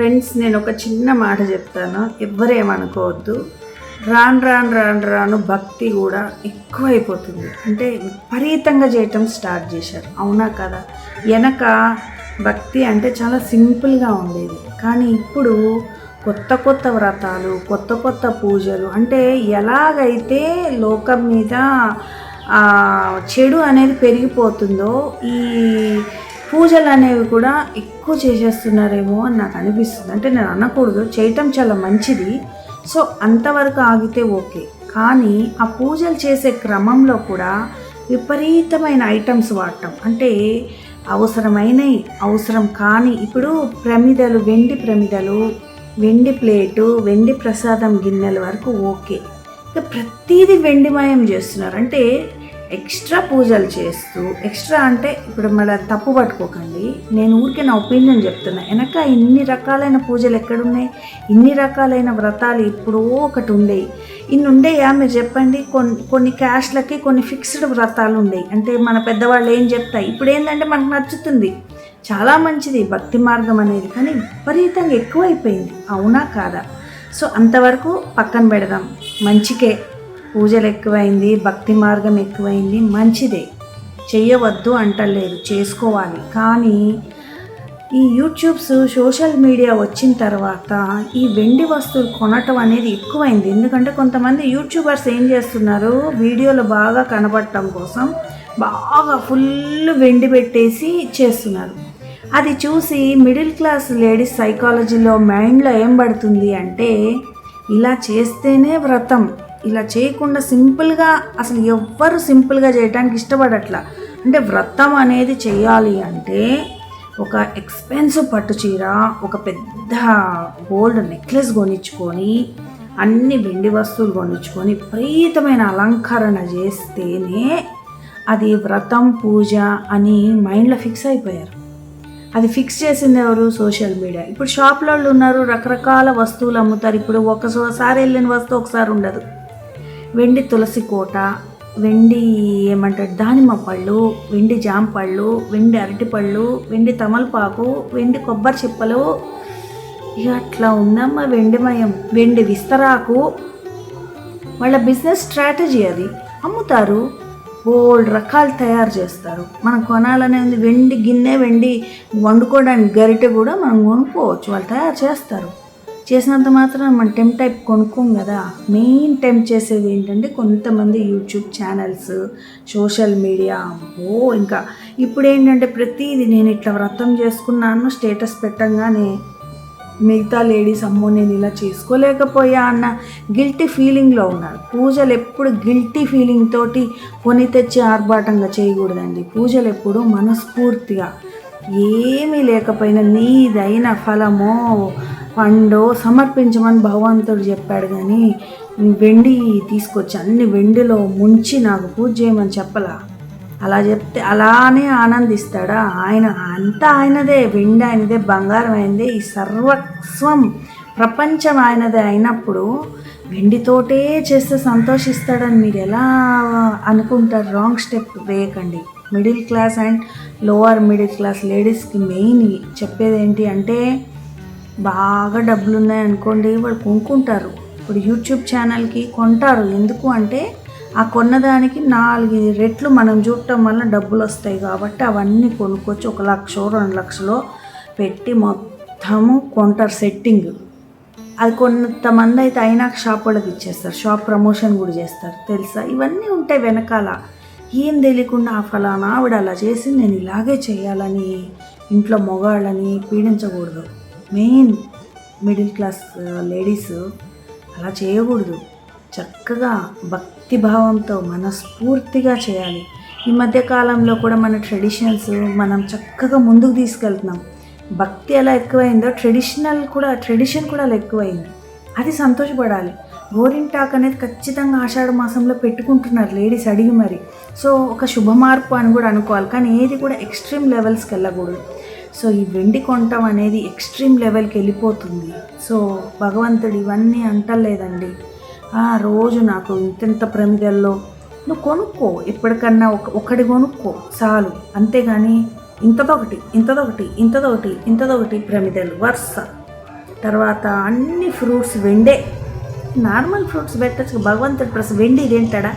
Friends నేను ఒక చిన్న మాట చెప్తాను. ఎవ్వరేమనుకోవద్దు. రాను రాను రాను రాను భక్తి కూడా ఎక్కువైపోతుంది. అంటే విపరీతంగా చేయటం స్టార్ట్ చేశారు. అవునా కదా? వెనక భక్తి అంటే చాలా సింపుల్గా ఉండేది. కానీ ఇప్పుడు కొత్త కొత్త వ్రతాలు కొత్త కొత్త పూజలు అంటే ఎలాగైతే లోకం మీద చెడు అనేది పెరిగిపోతుందో ఈ పూజలు అనేవి కూడా ఎక్కువ చేసేస్తున్నారేమో అని నాకు అనిపిస్తుంది. అంటే నేను అనకూడదు చేయటం చాలా మంచిది. సో అంతవరకు ఆగితే ఓకే. కానీ ఆ పూజలు చేసే క్రమంలో కూడా విపరీతమైన ఐటమ్స్ వాడటం. అంటే అవసరమైనవి అవసరం కానీ ఇప్పుడు ప్రమిదలు వెండి ప్రమిదలు వెండి ప్లేటు వెండి ప్రసాదం గిన్నెల వరకు ఓకే. ఇక ప్రతిదీ వెండిమయం చేస్తున్నారు. అంటే ఎక్స్ట్రా పూజలు చేస్తూ ఎక్స్ట్రా అంటే ఇప్పుడు మళ్ళీ తప్పు పట్టుకోకండి. నేను ఊరికే నా ఒపీనియన్ చెప్తున్నా. వెనక ఇన్ని రకాలైన పూజలు ఎక్కడున్నాయి? ఇన్ని రకాలైన వ్రతాలు ఇప్పుడు ఒకటి ఉండేవి ఇన్ని ఉండేయా? మీరు చెప్పండి. కొన్ని కొన్ని క్యాష్లకి కొన్ని ఫిక్స్డ్ వ్రతాలు ఉండేవి అంటే మన పెద్దవాళ్ళు ఏం చెప్తాయి ఇప్పుడు ఏంటంటే మనకు నచ్చుతుంది. చాలా మంచిది భక్తి మార్గం అనేది కానీ విపరీతంగా ఎక్కువైపోయింది. అవునా కాదా? సో అంతవరకు పక్కన పెడదాం. మంచికే. పూజలు ఎక్కువైంది భక్తి మార్గం ఎక్కువైంది మంచిదే. చేయవద్దు అంటలేదు చేసుకోవాలి. కానీ ఈ యూట్యూబ్స్ సోషల్ మీడియా వచ్చిన తర్వాత ఈ వెండి వస్తువులు కొనటం అనేది ఎక్కువైంది. ఎందుకంటే కొంతమంది యూట్యూబర్స్ ఏం చేస్తున్నారు? వీడియోలు బాగా కనబడటం కోసం బాగా ఫుల్ వెండి పెట్టేసి చేస్తున్నారు అది చూసి మిడిల్ క్లాస్ లేడీస్ సైకాలజీలో మైండ్లో ఏం పడుతుంది అంటే ఇలా చేస్తేనే వ్రతం. ఇలా చేయకుండా సింపుల్గా అసలు ఎవ్వరు సింపుల్గా చేయడానికి ఇష్టపడట్లా. అంటే వ్రతం అనేది చేయాలి అంటే ఒక ఎక్స్పెన్సివ్ పట్టు చీర ఒక పెద్ద గోల్డ్ నెక్లెస్ కొనిచ్చుకొని అన్ని వెండి వస్తువులు కొనిచ్చుకొని విపరీతమైన అలంకరణ చేస్తేనే అది వ్రతం పూజ అని మైండ్లో ఫిక్స్ అయిపోయారు. అది ఫిక్స్ చేసింది ఎవరు? Social media. ఇప్పుడు షాప్లో వాళ్ళు ఉన్నారు రకరకాల వస్తువులు అమ్ముతారు. ఇప్పుడు ఒకసారి వెళ్ళిన వస్తువు ఒకసారి ఉండదు. వెండి తులసి కోట వెండి ఏమంటారు దానిమ్మ పళ్ళు వెండి జాంపళ్ళు వెండి అరటిపళ్ళు వెండి తమలపాకు వెండి కొబ్బరి చిప్పలు. ఇక అట్లా ఉందమ్మా వెండిమయం వెండి విస్తరాకు. వాళ్ళ బిజినెస్ స్ట్రాటజీ అది. అమ్ముతారు బోల్డ్ రకాలు తయారు చేస్తారు. మనం కొనాలనే ఉంది వెండి గిన్నె వెండి వండుకోవడానికి గరిటె కూడా మనం కొనుక్కోవచ్చు వాళ్ళు తయారు చేస్తారు. చేసినంత మాత్రం మనం టెంప్ టైప్ కొనుక్కోం కదా. మెయిన్ టెంప్ చేసేది ఏంటంటే కొంతమంది యూట్యూబ్ ఛానల్స్ సోషల్ మీడియా ఓ ఇంకా ఇప్పుడు ఏంటంటే ప్రతిదీ నేను ఇట్లా వ్రతం చేసుకున్నాను స్టేటస్ పెట్టంగానే మిగతా లేడీస్ అమ్మో నేను ఇలా చేసుకోలేకపోయా అన్న గిల్టీ ఫీలింగ్లో ఉన్నారు. పూజలు ఎప్పుడు గిల్టీ ఫీలింగ్ తోటి కొని తెచ్చి ఆర్భాటంగా చేయకూడదండి. పూజలు ఎప్పుడు మనస్ఫూర్తిగా ఏమీ లేకపోయినా నీదైన ఫలమో పండు సమర్పించమని భగవంతుడు చెప్పాడు కానీ వెండి తీసుకొచ్చి అన్ని వెండిలో ముంచి నాకు పూజ చేయమని చెప్పలా? అలా చెప్తే అలానే ఆనందిస్తాడా? ఆయన అంతా ఆయనదే వెండి ఆయనదే బంగారం ఆయనదే ఈ సర్వస్వం ప్రపంచం ఆయనదే అయినప్పుడు వెండితోటే చేస్తే సంతోషిస్తాడని మీరు ఎలా అనుకుంటారు? రాంగ్ స్టెప్ వేయకండి. Middle class and lower middle class లేడీస్కి మెయిన్ చెప్పేది ఏంటి అంటే బాగా డబ్బులు ఉన్నాయనుకోండి వాళ్ళు కొనుక్కుంటారు. ఇప్పుడు యూట్యూబ్ ఛానల్కి కొంటారు. ఎందుకు అంటే ఆ కొన్నదానికి నాలుగు రెట్లు మనం చూడటం వల్ల డబ్బులు వస్తాయి కాబట్టి అవన్నీ కొనుక్కొచ్చి ఒక లక్ష రెండు లక్షలో పెట్టి మొత్తము కొంటారు సెట్టింగ్. అది కొంతమంది అయితే అయినాక షాప్ వాళ్ళకి ఇచ్చేస్తారు. షాప్ ప్రమోషన్ కూడా చేస్తారు. తెలుసా? ఇవన్నీ ఉంటాయి వెనకాల. ఏం తెలియకుండా ఆ ఫలానా ఆవిడ అలా చేసి నేను ఇలాగే చేయాలని ఇంట్లో మొగాళ్ళని పీడించకూడదు. మెయిన్ మిడిల్ క్లాస్ లేడీస్ అలా చేయకూడదు. చక్కగా భక్తి భావంతో మనస్ఫూర్తిగా చేయాలి. ఈ మధ్య కాలంలో కూడా మన ట్రెడిషనల్స్ మనం చక్కగా ముందుకు తీసుకెళ్తున్నాం. భక్తి ఎలా ఎక్కువైందో ట్రెడిషనల్ కూడా ట్రెడిషన్ కూడా అలా ఎక్కువైంది. అది సంతోషపడాలి. గోరింటాక్ అనేది ఖచ్చితంగా ఆషాఢ మాసంలో పెట్టుకుంటున్నారు లేడీస్ అడిగి మరి. సో ఒక శుభ మార్పు అని కూడా అనుకోవాలి. కానీ ఏది కూడా ఎక్స్ట్రీమ్ లెవెల్స్కి వెళ్ళకూడదు. సో ఈ వెండి కొంటం అనేది ఎక్స్ట్రీమ్ లెవెల్కి వెళ్ళిపోతుంది. సో భగవంతుడు ఇవన్నీ అంటలేదండి. ఆ, రోజు నాకు ఇంతింత ప్రమిదల్లో నువ్వు కొనుక్కో ఎప్పటికన్నా ఒక ఒకటి కొనుక్కో చాలు. అంతేగాని ఇంతదొకటి ఇంతదొకటి ఇంతదొకటి ఇంతదొకటి ప్రమిదలు వరుస. తర్వాత అన్ని ఫ్రూట్స్ వెండే. నార్మల్ ఫ్రూట్స్ పెట్టచ్చు భగవంతుడు ప్రసాదం వెండి ఇదేంటాడా?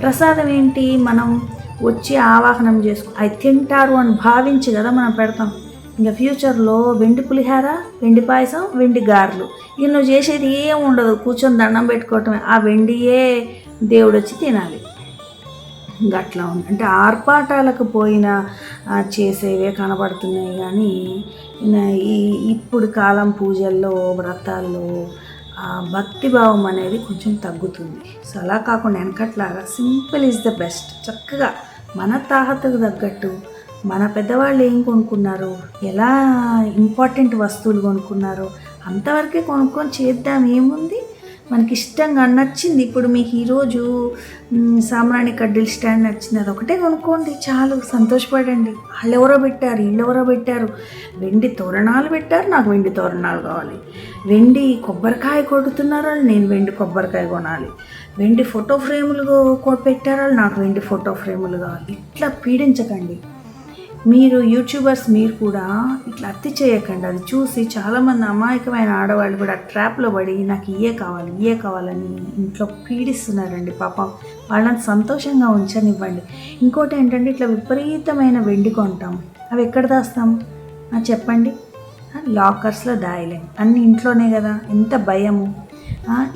ప్రసాదం ఏంటి? మనం వచ్చి ఆవాహనం చేసుకు. అది తింటారు అని భావించి కదా మనం పెడతాం. ఇంకా ఫ్యూచర్లో వెండి పులిహార వెండి పాయసం వెండి గారెలు. ఇక నువ్వు చేసేది ఏం ఉండదు. కూర్చొని దండం పెట్టుకోవటమే. ఆ వెండియే దేవుడు వచ్చి తినాలి. అట్లా ఉంది. అంటే ఆర్పాటాలకు పోయిన చేసేవే కనబడుతున్నాయి కానీ ఈ ఇప్పుడు కాలం పూజల్లో వ్రతాల్లో భక్తి భావం అనేది కొంచెం తగ్గుతుంది. సో అలా కాకుండా వెనకట్లాగా సింపుల్ ఈజ్ ద బెస్ట్. చక్కగా మన తాహతకు తగ్గట్టు మన పెద్దవాళ్ళు ఏం కొనుక్కున్నారు ఎలా ఇంపార్టెంట్ వస్తువులు కొనుక్కున్నారో అంతవరకే కొనుక్కొని చేద్దాం. ఏముంది? మనకి ఇష్టంగా నచ్చింది. ఇప్పుడు మీకు ఈరోజు మ్, సాంబ్రాణి కడ్డీల స్టాండ్ నచ్చింది అది ఒకటే కొనుక్కోండి. చాలు సంతోషపడండి. వాళ్ళు ఎవరో పెట్టారు వీళ్ళు ఎవరో పెట్టారు. వెండి తోరణాలు పెట్టారు నాకు వెండి తోరణాలు కావాలి. వెండి కొబ్బరికాయ కొడుతున్నారు వాళ్ళు, నేను వెండి కొబ్బరికాయ కొనాలి. వెండి ఫోటో ఫ్రేములు కొ- పెట్టారు నాకు వెండి ఫోటో ఫ్రేములు కావాలి. ఇట్లా పీడించకండి. మీరు యూట్యూబర్స్ మీరు కూడా ఇట్లా అత్తి చేయకండి. అది చూసి చాలామంది అమాయకమైన ఆడవాళ్ళు కూడా ట్రాప్లో పడి నాకు ఇయే కావాలి ఇయే కావాలని ఇంట్లో పీడిస్తున్నారండి పాపం. వాళ్ళని సంతోషంగా ఉంచనివ్వండి. ఇంకోటి ఏంటంటే ఇట్లా విపరీతమైన వెండి కొంటాం. అవి ఎక్కడ దాస్తాం? చెప్పండి. లాకర్స్లో దాయలేం. అన్ని ఇంట్లోనే కదా ఎంత భయము.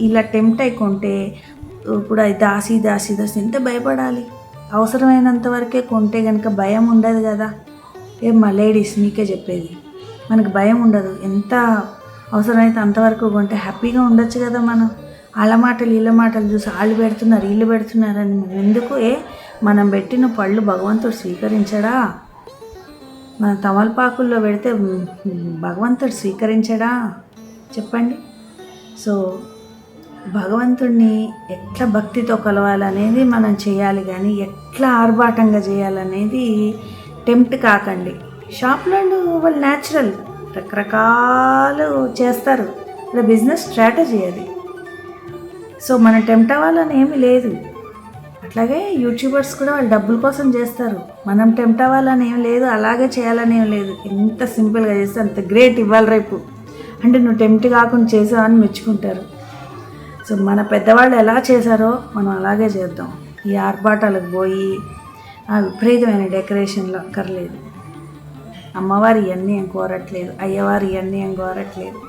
ఇలా టెంప్ట్ అయి కొంటే ఇప్పుడు అది దాసి దాసి దాసి ఎంత భయపడాలి? అవసరమైనంత వరకే కొంటే కనుక భయం ఉండదు కదా. ఏమ్మా లేడీస్ మీకే చెప్పేది. మనకు భయం ఉండదు. ఎంత అవసరమైతే అంతవరకు కొంటే హ్యాపీగా ఉండొచ్చు కదా మనం. వాళ్ళ మాటలు వీళ్ళ మాటలు చూసి వాళ్ళు పెడుతున్నారు వీళ్ళు పెడుతున్నారని ఎందుకు? ఏ మనం పెట్టిన పళ్ళు భగవంతుడు స్వీకరించడా? మన తమలపాకుల్లో పెడితే భగవంతుడు స్వీకరించడా? చెప్పండి. సో భగవంతుడిని ఎట్లా భక్తితో కలవాలనేది మనం చేయాలి కానీ ఎట్లా ఆర్భాటంగా చేయాలనేది టెంప్ట్ కాకండి. షాప్లో వాళ్ళు న్యాచురల్ రకరకాలు చేస్తారు. ఇలా బిజినెస్ స్ట్రాటజీ అది. సో మనం టెంప్ట్ అవ్వాలని ఏమీ లేదు. అట్లాగే యూట్యూబర్స్ కూడా వాళ్ళు డబ్బుల కోసం చేస్తారు. మనం టెంప్ట్ అవ్వాలని ఏం లేదు అలాగే చేయాలని ఏం లేదు. ఎంత సింపుల్గా చేస్తే అంత గ్రేట్ ఇవ్వాలి రేపు. అంటే నువ్వు టెంప్ట్ కాకుండా చేసావని మెచ్చుకుంటారు. సో మన పెద్దవాళ్ళు ఎలా చేశారో మనం అలాగే చేద్దాం. ఈ ఆర్భాటాలకు పోయి ఆ విపరీతమైన డెకరేషన్లు అక్కర్లేదు. అమ్మవారి ఇవన్నీ ఏం కోరట్లేదు. అయ్యవారి ఇవన్నీ ఏం కోరట్లేదు.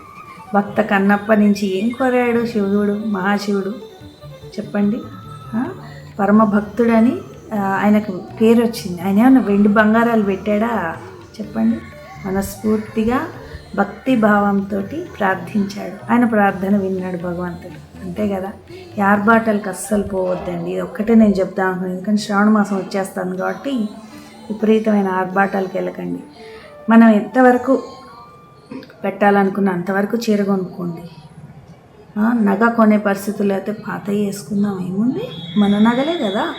భక్త కన్నప్ప నుంచి ఏం కోరాడు శివుడు మహాశివుడు? చెప్పండి. పరమ భక్తుడని ఆయనకు పేరు వచ్చింది ఆయన ఏమన్నా వెండి బంగారాలు పెట్టాడా? చెప్పండి. మనస్ఫూర్తిగా భక్తి భావంతో ప్రార్థించాడు. ఆయన ప్రార్థన విన్నాడు భగవంతుడు. అంతే కదా? యార్బాటలకు అస్సలు పోవద్దండి. ఇది ఒక్కటే నేను చెప్తాను అనుకున్నాను ఎందుకంటే శ్రావణ మాసం వచ్చేస్తాను కాబట్టి విపరీతమైన ఆర్భాటాలకు వెళ్ళకండి. మనం ఎంతవరకు పెట్టాలనుకున్న అంతవరకు చీర కొనుక్కోండి. నగ కొనే పరిస్థితులు అయితే పాత వేసుకుందాం. ఏముంది? మన నగలే కదా.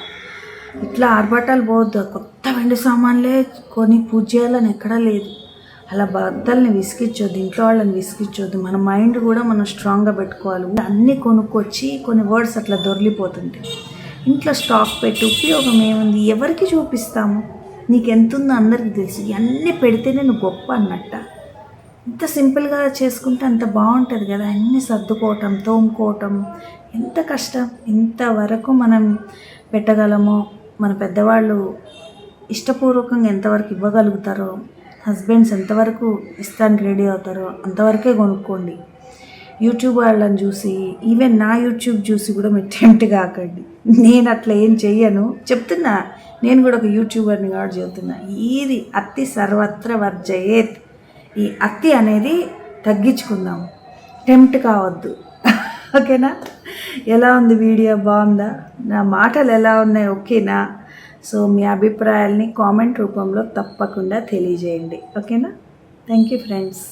ఇట్లా ఆర్భాటాలు పోవద్దు. కొత్త వెండి సామాన్లే కొని పూజ చేయాలని ఎక్కడా లేదు. అలా బద్దల్ని విసిగించొద్దు ఇంట్లో వాళ్ళని విసిగించొద్దు. మన మైండ్ కూడా మనం స్ట్రాంగ్గా పెట్టుకోవాలి. అన్నీ కొనుక్కొచ్చి కొన్ని వర్డ్స్ అట్లా దొరికిపోతుంటాయి. ఇంట్లో స్టాక్ పెట్టి ఉపయోగం ఏముంది? ఎవరికి చూపిస్తాము? నీకు ఎంత ఉందో అందరికి తెలుసు. ఇవన్నీ పెడితే నేను గొప్ప అన్నట్ట. ఇంత సింపుల్గా చేసుకుంటే అంత బాగుంటుంది కదా. అన్నీ సర్దుకోవటం తోముకోవటం. ఎంత కష్టం. ఇంతవరకు మనం పెట్టగలమో మన పెద్దవాళ్ళు ఇష్టపూర్వకంగా ఎంతవరకు ఇవ్వగలుగుతారో హస్బెండ్స్ ఎంతవరకు ఇస్తానికి రెడీ అవుతారో అంతవరకే కొనుక్కోండి. యూట్యూబ్ వాళ్ళని చూసి ఈవెన్ నా యూట్యూబ్ చూసి కూడా మీరు టెంప్ట్ కాకండి. నేను అట్లా ఏం చెయ్యను. చెప్తున్నా నేను కూడా ఒక యూట్యూబర్ని కాబట్టి చెబుతున్నా ఇది అతి సర్వత్ర వర్జయేత్. ఈ అతి అనేది తగ్గించుకుందాం. టెంప్ట్ కావద్దు. ఓకేనా? ఎలా ఉంది వీడియో? బాగుందా? నా మాటలు ఎలా ఉన్నాయి? ఓకేనా? సో మీ అభిప్రాయాల్ని కామెంట్ రూపంలో తప్పకుండా తెలియజేయండి. ఓకేనా? Thank you friends